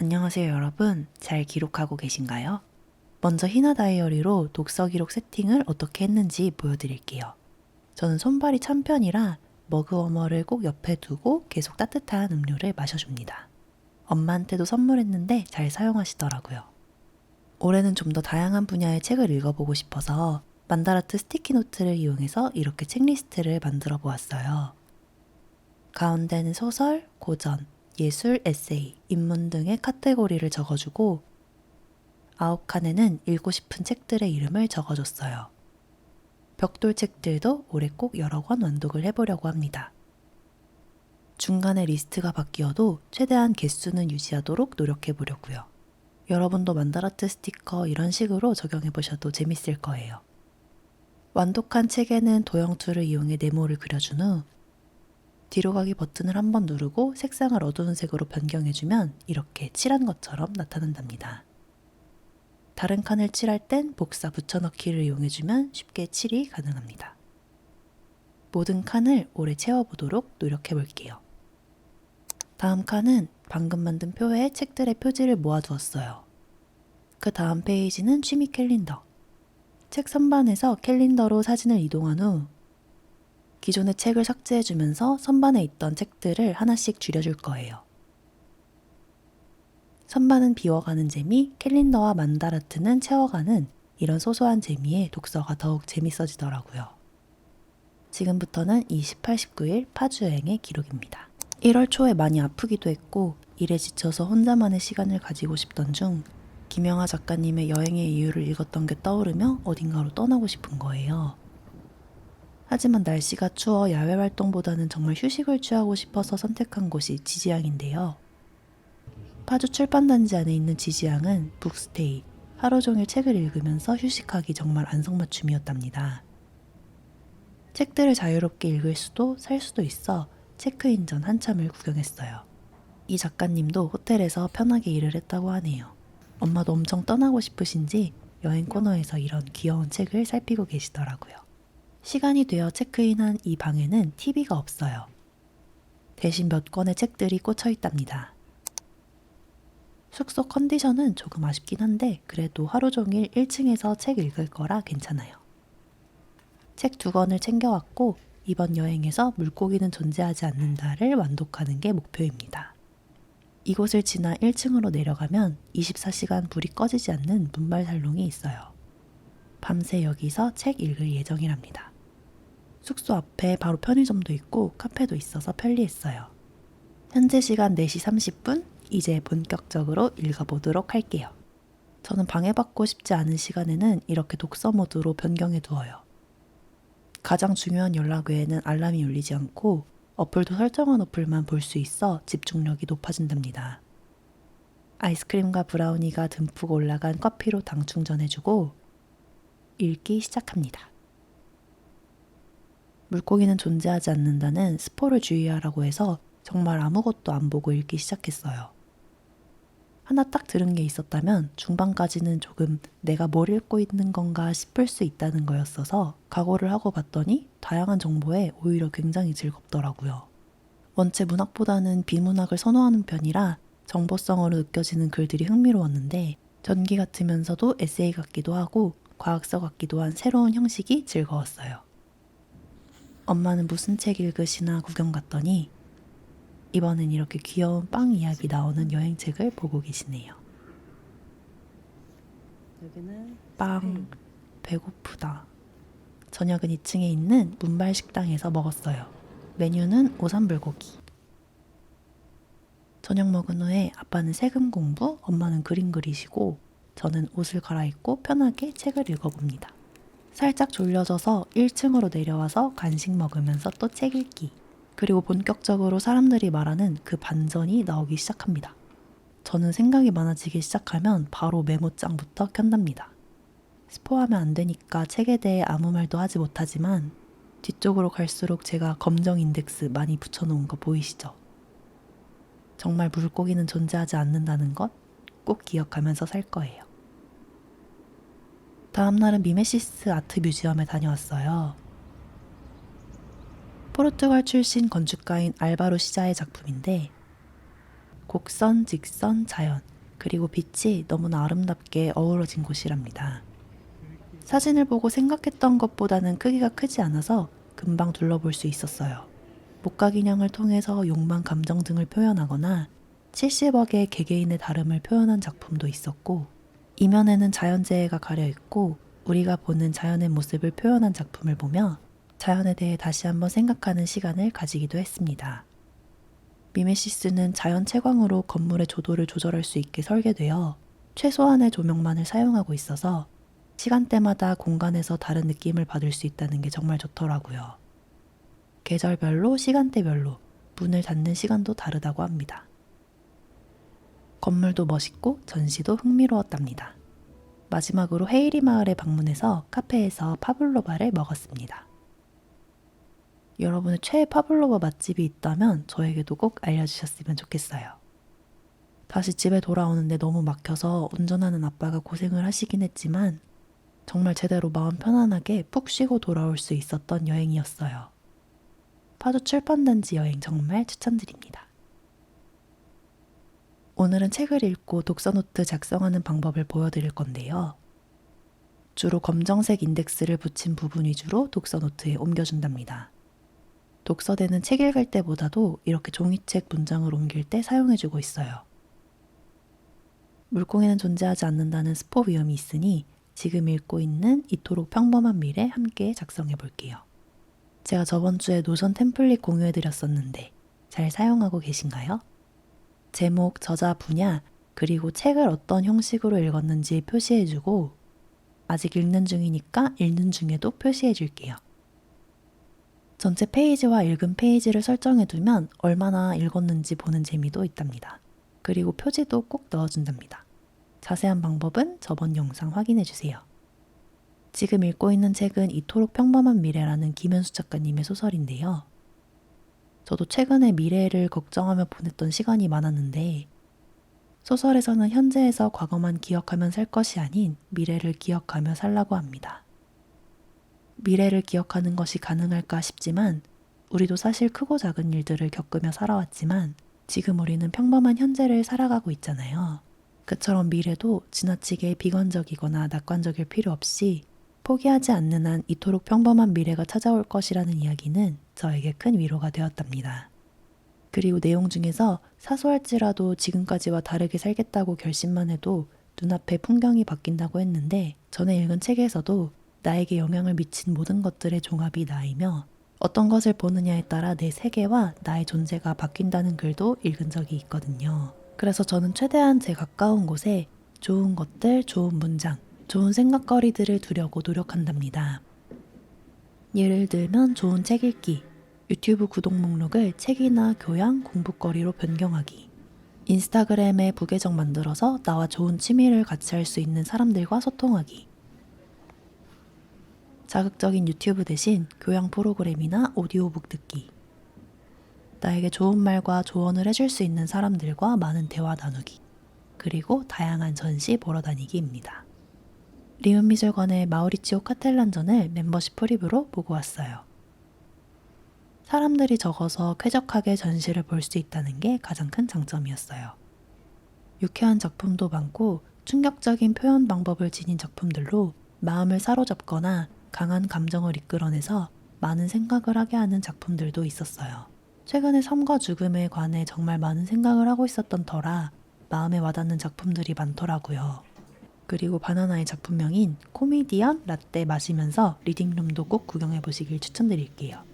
안녕하세요, 여러분. 잘 기록하고 계신가요? 먼저 희나 다이어리로 독서 기록 세팅을 어떻게 했는지 보여드릴게요. 저는 손발이 찬 편이라 머그워머를 꼭 옆에 두고 계속 따뜻한 음료를 마셔줍니다. 엄마한테도 선물했는데 잘 사용하시더라고요. 올해는 좀 더 다양한 분야의 책을 읽어보고 싶어서 만다라트 스티키 노트를 이용해서 이렇게 책리스트를 만들어 보았어요. 가운데는 소설, 고전, 예술, 에세이, 인문 등의 카테고리를 적어주고 아홉 칸에는 읽고 싶은 책들의 이름을 적어줬어요. 벽돌 책들도 올해 꼭 여러 권 완독을 해보려고 합니다. 중간에 리스트가 바뀌어도 최대한 개수는 유지하도록 노력해 보려고요. 여러분도 만다라트 스티커 이런 식으로 적용해 보셔도 재밌을 거예요. 완독한 책에는 도형 툴을 이용해 네모를 그려준 후 뒤로 가기 버튼을 한번 누르고 색상을 어두운 색으로 변경해주면 이렇게 칠한 것처럼 나타난답니다. 다른 칸을 칠할 땐 복사 붙여넣기를 이용해주면 쉽게 칠이 가능합니다. 모든 칸을 오래 채워보도록 노력해 볼게요. 다음 칸은 방금 만든 표에 책들의 표지를 모아두었어요. 그 다음 페이지는 취미 캘린더. 책 선반에서 캘린더로 사진을 이동한 후 기존의 책을 삭제해주면서 선반에 있던 책들을 하나씩 줄여줄 거예요. 선반은 비워가는 재미, 캘린더와 만다라트는 채워가는 이런 소소한 재미에 독서가 더욱 재밌어지더라고요. 지금부터는 이 18, 19일 파주여행의 기록입니다. 1월 초에 많이 아프기도 했고 일에 지쳐서 혼자만의 시간을 가지고 싶던 중 김영하 작가님의 여행의 이유를 읽었던 게 떠오르며 어딘가로 떠나고 싶은 거예요. 하지만 날씨가 추워 야외 활동보다는 정말 휴식을 취하고 싶어서 선택한 곳이 지지양인데요. 파주 출판단지 안에 있는 지지양은 북스테이, 하루 종일 책을 읽으면서 휴식하기 정말 안성맞춤이었답니다. 책들을 자유롭게 읽을 수도 살 수도 있어 체크인 전 한참을 구경했어요. 이 작가님도 호텔에서 편하게 일을 했다고 하네요. 엄마도 엄청 떠나고 싶으신지 여행 코너에서 이런 귀여운 책을 살피고 계시더라고요. 시간이 되어 체크인한 이 방에는 TV가 없어요. 대신 몇 권의 책들이 꽂혀 있답니다. 숙소 컨디션은 조금 아쉽긴 한데 그래도 하루 종일 1층에서 책 읽을 거라 괜찮아요. 책 두 권을 챙겨왔고 이번 여행에서 물고기는 존재하지 않는다를 완독하는 게 목표입니다. 이곳을 지나 1층으로 내려가면 24시간 불이 꺼지지 않는 문말 살롱이 있어요. 밤새 여기서 책 읽을 예정이랍니다. 숙소 앞에 바로 편의점도 있고 카페도 있어서 편리했어요. 현재 시간 4시 30분, 이제 본격적으로 읽어보도록 할게요. 저는 방해받고 싶지 않은 시간에는 이렇게 독서 모드로 변경해 두어요. 가장 중요한 연락 외에는 알람이 울리지 않고 어플도 설정한 어플만 볼 수 있어 집중력이 높아진답니다. 아이스크림과 브라우니가 듬뿍 올라간 커피로 당 충전해주고 읽기 시작합니다. 물고기는 존재하지 않는다는 스포를 주의하라고 해서 정말 아무것도 안 보고 읽기 시작했어요. 하나 딱 들은 게 있었다면 중반까지는 조금 내가 뭘 읽고 있는 건가 싶을 수 있다는 거였어서 각오를 하고 봤더니 다양한 정보에 오히려 굉장히 즐겁더라고요. 원체 문학보다는 비문학을 선호하는 편이라 정보성으로 느껴지는 글들이 흥미로웠는데 전기 같으면서도 에세이 같기도 하고 과학서 같기도 한 새로운 형식이 즐거웠어요. 엄마는 무슨 책 읽으시나 구경 갔더니 이번엔 이렇게 귀여운 빵 이야기 나오는 여행책을 보고 계시네요. 여기는 빵 배고프다. 저녁은 2층에 있는 문발 식당에서 먹었어요. 메뉴는 오삼불고기. 저녁 먹은 후에 아빠는 세금 공부, 엄마는 그림 그리시고 저는 옷을 갈아입고 편하게 책을 읽어봅니다. 살짝 졸려져서 1층으로 내려와서 간식 먹으면서 또 책 읽기. 그리고 본격적으로 사람들이 말하는 그 반전이 나오기 시작합니다. 저는 생각이 많아지기 시작하면 바로 메모장부터 켠답니다. 스포하면 안 되니까 책에 대해 아무 말도 하지 못하지만 뒤쪽으로 갈수록 제가 검정 인덱스 많이 붙여놓은 거 보이시죠? 정말 물고기는 존재하지 않는다는 것 꼭 기억하면서 살 거예요. 다음 날은 미메시스 아트 뮤지엄에 다녀왔어요. 포르투갈 출신 건축가인 알바로 시자의 작품인데 곡선, 직선, 자연, 그리고 빛이 너무나 아름답게 어우러진 곳이랍니다. 사진을 보고 생각했던 것보다는 크기가 크지 않아서 금방 둘러볼 수 있었어요. 목각인형을 통해서 욕망 감정 등을 표현하거나 70억의 개개인의 다름을 표현한 작품도 있었고 이면에는 자연재해가 가려 있고 우리가 보는 자연의 모습을 표현한 작품을 보며 자연에 대해 다시 한번 생각하는 시간을 가지기도 했습니다. 미메시스는 자연 채광으로 건물의 조도를 조절할 수 있게 설계되어 최소한의 조명만을 사용하고 있어서 시간대마다 공간에서 다른 느낌을 받을 수 있다는 게 정말 좋더라고요. 계절별로 시간대별로 문을 닫는 시간도 다르다고 합니다. 건물도 멋있고 전시도 흥미로웠답니다. 마지막으로 헤이리 마을에 방문해서 카페에서 파블로바를 먹었습니다. 여러분의 최애 파블로바 맛집이 있다면 저에게도 꼭 알려주셨으면 좋겠어요. 다시 집에 돌아오는데 너무 막혀서 운전하는 아빠가 고생을 하시긴 했지만 정말 제대로 마음 편안하게 푹 쉬고 돌아올 수 있었던 여행이었어요. 파주 출판단지 여행 정말 추천드립니다. 오늘은 책을 읽고 독서노트 작성하는 방법을 보여드릴 건데요. 주로 검정색 인덱스를 붙인 부분 위주로 독서노트에 옮겨준답니다. 독서대는 책 읽을 때보다도 이렇게 종이책 문장을 옮길 때 사용해주고 있어요. 물고기는 존재하지 않는다는 스포 위험이 있으니 지금 읽고 있는 이토록 평범한 미래 함께 작성해 볼게요. 제가 저번 주에 노션 템플릿 공유해 드렸었는데 잘 사용하고 계신가요? 제목, 저자 분야, 그리고 책을 어떤 형식으로 읽었는지 표시해 주고 아직 읽는 중이니까 읽는 중에도 표시해 줄게요. 전체 페이지와 읽은 페이지를 설정해 두면 얼마나 읽었는지 보는 재미도 있답니다. 그리고 표지도 꼭 넣어준답니다. 자세한 방법은 저번 영상 확인해 주세요. 지금 읽고 있는 책은 이토록 평범한 미래라는 김현수 작가님의 소설인데요. 저도 최근에 미래를 걱정하며 보냈던 시간이 많았는데, 소설에서는 현재에서 과거만 기억하면 살 것이 아닌 미래를 기억하며 살라고 합니다. 미래를 기억하는 것이 가능할까 싶지만, 우리도 사실 크고 작은 일들을 겪으며 살아왔지만, 지금 우리는 평범한 현재를 살아가고 있잖아요. 그처럼 미래도 지나치게 비관적이거나 낙관적일 필요 없이 포기하지 않는 한 이토록 평범한 미래가 찾아올 것이라는 이야기는 저에게 큰 위로가 되었답니다. 그리고 내용 중에서 사소할지라도 지금까지와 다르게 살겠다고 결심만 해도 눈앞의 풍경이 바뀐다고 했는데 전에 읽은 책에서도 나에게 영향을 미친 모든 것들의 종합이 나이며 어떤 것을 보느냐에 따라 내 세계와 나의 존재가 바뀐다는 글도 읽은 적이 있거든요. 그래서 저는 최대한 제 가까운 곳에 좋은 것들, 좋은 문장, 좋은 생각거리들을 두려고 노력한답니다. 예를 들면 좋은 책 읽기, 유튜브 구독 목록을 책이나 교양, 공부거리로 변경하기, 인스타그램에 부계정 만들어서 나와 좋은 취미를 같이 할 수 있는 사람들과 소통하기, 자극적인 유튜브 대신 교양 프로그램이나 오디오북 듣기, 나에게 좋은 말과 조언을 해줄 수 있는 사람들과 많은 대화 나누기, 그리고 다양한 전시 보러 다니기입니다. 리움미술관의 마우리치오 카텔란전을 멤버십 프리뷰로 보고 왔어요. 사람들이 적어서 쾌적하게 전시를 볼 수 있다는 게 가장 큰 장점이었어요. 유쾌한 작품도 많고 충격적인 표현 방법을 지닌 작품들로 마음을 사로잡거나 강한 감정을 이끌어내서 많은 생각을 하게 하는 작품들도 있었어요. 최근에 삶과 죽음에 관해 정말 많은 생각을 하고 있었던 터라 마음에 와닿는 작품들이 많더라고요. 그리고 바나나의 작품명인 코미디언 라떼 마시면서 리딩룸도 꼭 구경해 보시길 추천드릴게요.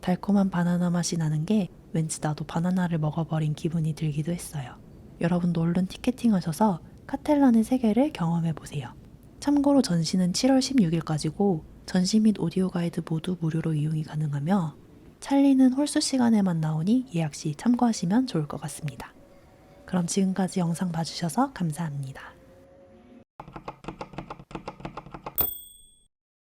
달콤한 바나나 맛이 나는 게 왠지 나도 바나나를 먹어버린 기분이 들기도 했어요. 여러분도 얼른 티켓팅 하셔서 카텔란의 세계를 경험해 보세요. 참고로 전시는 7월 16일까지고 전시 및 오디오 가이드 모두 무료로 이용이 가능하며 찰리는 홀수 시간에만 나오니 예약 시 참고하시면 좋을 것 같습니다. 그럼 지금까지 영상 봐주셔서 감사합니다.